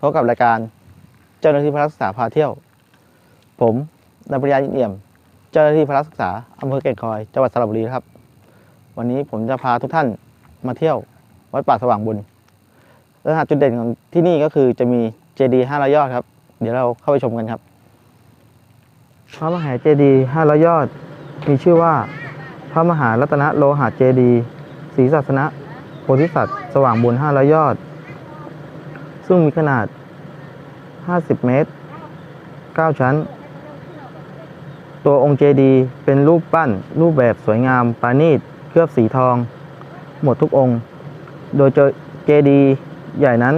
พบกับรายการเจ้าหน้าที่พระศึกษาพาเที่ยว ผมนายปริยายิ่งเอี่ยม เจ้าหน้าที่พระศึกษาอำเภอเก่งคอยจังหวัดสระบุรีครับ วันนี้ผมจะพาทุกท่านมาเที่ยววัดป่าสว่างบุญและจุดเด่นของที่นี่ก็คือจะมีเจดีย์ห้าร้อยยอดครับ เดี๋ยวเราเข้าไปชมกันครับพระมหาเจดีย์ห้าร้อยยอด มีชื่อว่า พระมหารัตนโลหะเจดีย์ศรีศาสนะโพธิสัตว์สว่างบุญห้าร้อยยอด ซึ่งมีขนาด 50 เมตร 9 ชั้น ตัวองค์เจดีเป็นรูปปั้น รูปแบบสวยงามปราณีตเคลือบสีทอง หมดทุกองค์ โดยเจดีใหญ่นั้น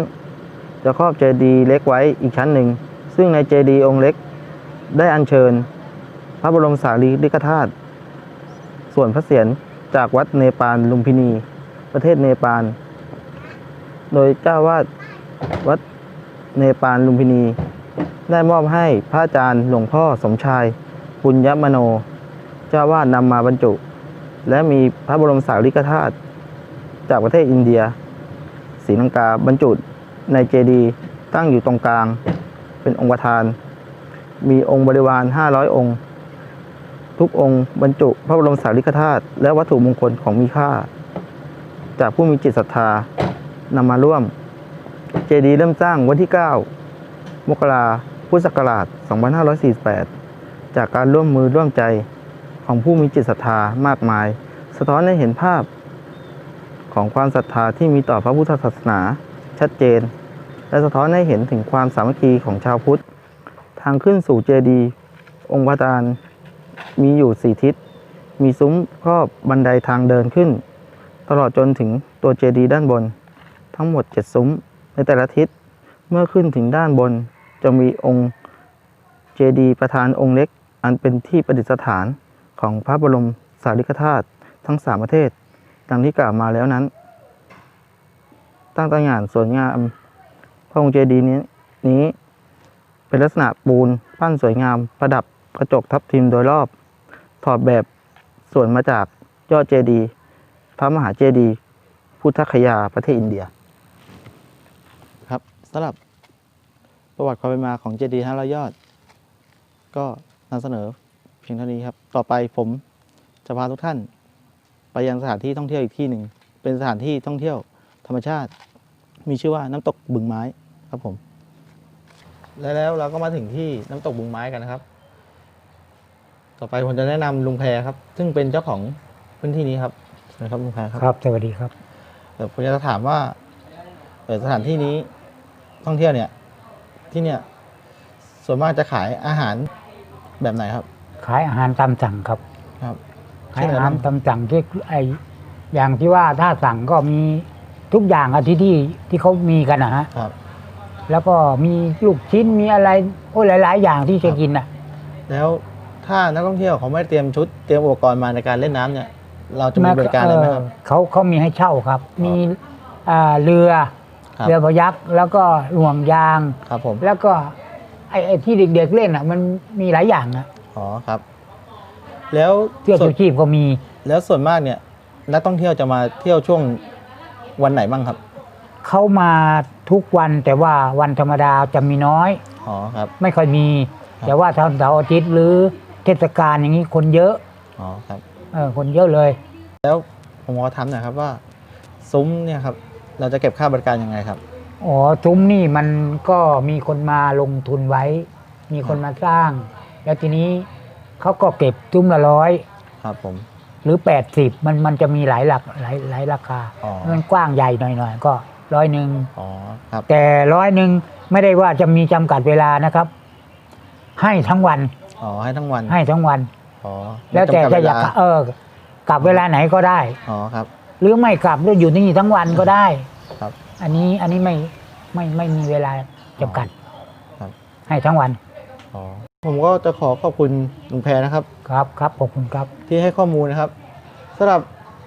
จะครอบเจดีเล็กไว้อีกชั้นหนึ่ง ซึ่งในเจดีองค์เล็กได้อัญเชิญ พระบรมสารีริกธาตุส่วนพระเศียรจากวัดเนปาลลุมพินี ประเทศเนปาล โดยเจ้าวาด วัดเนปาลลุมพินี ได้มอบให้พระอาจารย์หลวงพ่อสมชายปุญญมโน เจ้าวาดนำมาบรรจุ และมีพระบรมสารีริกธาตุจากประเทศอินเดียศรีลังกาบรรจุในเจดีย์ตั้งอยู่ตรงกลาง เป็นองค์ประธาน มีองค์บริวาร 500 องค์ ทุกองค์บรรจุพระบรมสารีริกธาตุและวัตถุมงคลของมีค่า จากผู้มีจิตศรัทธานำมาร่วม เจดีย์เริ่มสร้างวันที่ 9 มกราพุทธศักราช 2548 จากการร่วมมือร่วมใจของผู้มีจิตศรัทธามากมาย สะท้อนให้เห็นภาพของความศรัทธาที่มีต่อพระพุทธศาสนาชัดเจน และสะท้อนให้เห็นถึงความสามัคคีของชาวพุทธ ทางขึ้นสู่เจดีย์องค์พระประธานมีอยู่สี่ทิศ มีซุ้มครอบบันไดทางเดินขึ้น ตลอดจนถึงตัวเจดีย์ด้านบน ทั้งหมดเจ็ดซุ้ม ในแต่ละทิศเมื่อขึ้นถึงด้านบนจะมีองค์เจดีย์ประธานองค์เล็ก อันเป็นที่ประดิษฐานของพระบรมสารีริกธาตุทั้งสามประเทศดังที่กล่าวมาแล้วนั้น ตั้งตางานสวยงามพระองค์เจดีย์นี้นี้ เป็นลักษณะปูนปั้นสวยงามประดับกระจกทับทิมโดยรอบ ถอดแบบส่วนมาจากยอดเจดีย์พระมหาเจดีย์พุทธคยาประเทศอินเดีย สำหรับประวัติความเป็นมาของเจดีย์ห้าร้อยยอด ก็นำเสนอเพียงเท่านี้ครับ ต่อไปผมจะพาทุกท่าน ไปยังสถานที่ท่องเที่ยวอีกที่หนึ่ง เป็นสถานที่ท่องเที่ยวธรรมชาติ มีชื่อว่าน้ำตกบึงไม้ครับผม และแล้วเราก็มาถึงที่น้ำตกบึงไม้กันนะครับ ต่อไปผมจะแนะนำลุงแพรครับ ซึ่งเป็นเจ้าของพื้นที่นี้ครับนะครับลุงแพรครับครับสวัสดีครับเดี๋ยวผมจะถามว่าเออสถานที่นี้ ท่องเที่ยวเนี่ยที่เนี่ยส่วนมากจะขายอาหารแบบไหนครับ ขายอาหารตามสั่งครับครับขายเช่นอะไรอาหารบ้างตามสั่งที่ไออย่างที่ว่าถ้าสั่งก็มีทุกอย่างอะที่ที่ที่เขามีกันนะฮะครับ แล้วก็มีลูกชิ้นมีอะไรโอ้ยหลาย ๆ อย่างที่จะกินอะแล้วถ้านักท่องเที่ยวเขาไม่เตรียมชุดเตรียมอุปกรณ์มาในการเล่นน้ำเนี่ย เราจะมีบริการอะไรไหมครับเออเขาเขามีให้เช่าครับ มีอ่าเรือ ครับ เรือพยักแล้วก็ห่วงยาง ครับผมแล้วก็ไอ้ไอ้ที่เด็กๆเล่นอะ มันมีหลายอย่างนะอ๋อครับ แล้วเที่ยวส่วชูนชีพก็มี แล้วส่วนมากเนี่ยนักท่องเที่ยวจะมาเที่ยวช่วงวันไหนบ้างครับเขามาทุกวันแต่ว่าวันธรรมดาจะมีน้อย อ๋อครับ ไม่ค่อยมี ครับ แต่ว่าทำเสาร์อาทิตย์หรือเทศกาลอย่างนี้คนเยอะอ๋อครับ เออคนเยอะเลย แล้วผมขอถามหน่อยครับว่าซุ้มเนี่ยครับ เราจะเก็บค่าบริการยังไงครับ อ๋อซุ้มนี่มันก็มีคนมาลงทุนไว้ มีคนมาสร้าง แล้วทีนี้เขาก็เก็บซุ้มละร้อยครับผม หรือ 80 มันมันจะมีหลายหลักหลายหลายราคา อ๋อ มันกว้างใหญ่หน่อยๆ ก็ร้อยหนึ่ง อ๋อครับแต่ร้อยหนึ่งไม่ได้ว่าจะมีจำกัดเวลานะครับ ให้ทั้งวันอ๋อให้ทั้งวันให้ทั้งวัน อ๋อแล้วแต่ไม่จะอยากจำกัดเวลเออกลับเวลาไหนก็ได้ อ๋อครับ หรือไม่กลับแล้วอยู่ที่นี่ทั้งวันก็ได้ ครับ อันนี้อันนี้ไม่ไม่ไม่มีเวลาจำกัดครับ ให้ทั้งวันอ๋อผมก็จะขอขอบคุณลุงแพรนะครับ ครับครับขอบคุณครับ ที่ให้ข้อมูลนะครับสำหรับ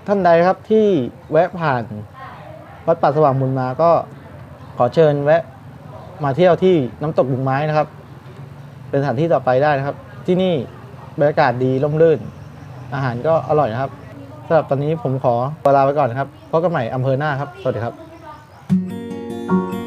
ท่านใดครับที่แวะผ่านวัดป่าสว่างบุญมาก็ขอเชิญแวะมาเที่ยวที่น้ำตกบุงไม้นะครับ เป็นสถานที่ต่อไปได้นะครับ ที่นี่บรรยากาศดีร่มรื่น อาหารก็อร่อยนะครับสำหรับตอนนี้ผมขอลาไปก่อนครับพบกันใหม่อำเภอหน้าครับ สวัสดีครับ